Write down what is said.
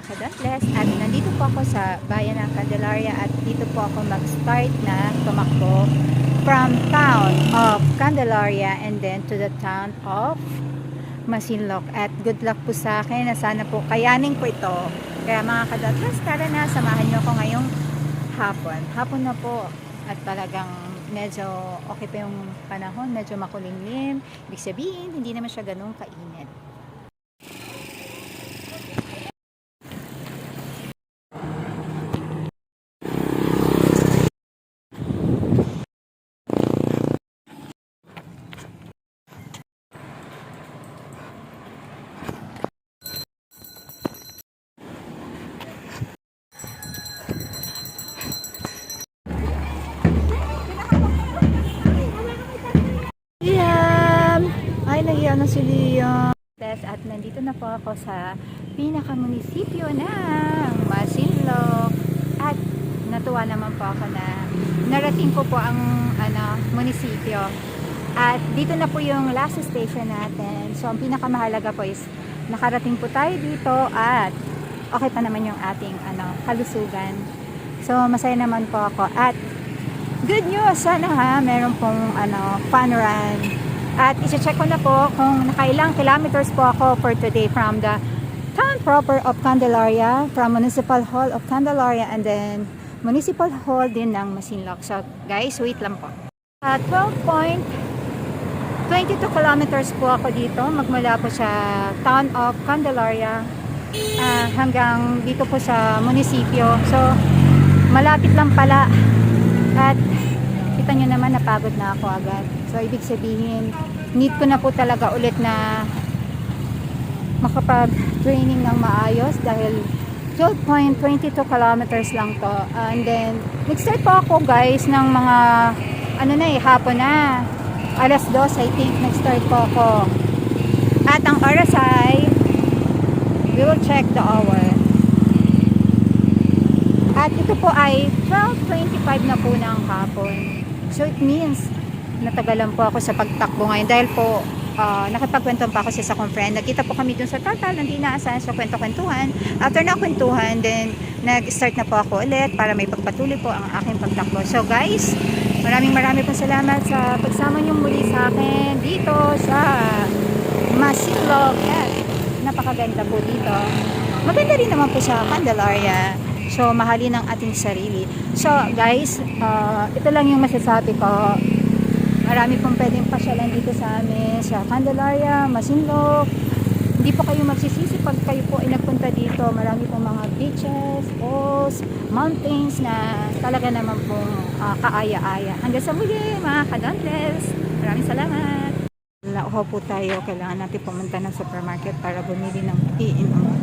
mga kadantles at nandito po ako sa bayan ng Candelaria at dito po ako mag-start na tumakbo from town of Candelaria and then to the town of Masinloc. At good luck po sa akin na sana po kayanin ko ito. Kaya mga kadantles tara na samahan niyo ako ngayong hapon. Hapon na po. At talagang medyo okay pa yung panahon medyo makulimlim. Ibig sabihin hindi naman siya ganun kainit Nahiya na si Liam. At nandito na po ako sa pinakamunisipyo ng Masinloc. At natuwa naman po ako na narating ko po ang ano, munisipyo. At dito na po yung last station natin. So, ang pinakamahalaga po is nakarating po tayo dito at okay pa naman yung ating ano, kalusugan. So, masaya naman po ako. At good news sana ha meron pong ano fun run at i-check ko na po kung nakailang kilometers po ako for today from the town proper of Candelaria from Municipal Hall of Candelaria and then Municipal Hall din ng Masinloc so guys wait lang po. At 12.22 kilometers po ako dito. Magmula po sa town of Candelaria ah, hanggang dito po sa munisipyo. So malapit lang pala. At napagod na ako agad. So ibig sabihin, need ko na po talaga ulit na makapag-training ng maayos dahil 12.22 kilometers lang to. And then, nag-start po ako guys ng mga ano na eh, hapon na. Alas 2 I think nag-start po ako. At ang oras ay we will check the hour. At ito po ay 12.25 na po ng hapon. So it means natagalan po ako sa pagtakbo ngayon dahil po uh, nakipagkwentuhan pa ako sa isa kong friend. Nagkita po kami dun sa tatal, hindi naasahan sa kwento-kwentuhan. After na kwentuhan, then nag-start na po ako ulit para may pagpatuloy po ang aking pagtakbo. So guys, maraming maraming po salamat sa pagsama niyo muli sa akin dito sa Masinloc. Yan, napakaganda po dito. Maganda rin naman po sa Candelaria. So, mahalin ang ating sarili. So, guys, uh, ito lang yung masasabi ko. Marami pong pwedeng pasyalan dito sa amin, sa Candelaria, Masinloc. Hindi po kayo magsisisi pag kayo po ay nagpunta dito. Marami pong mga beaches, falls, mountains na talaga naman pong uh, kaaya-aya. Hanggang sa muli, mga kadontes. Maraming salamat. Nauho po tayo. Kailangan natin pumunta ng supermarket para bumili ng iinom.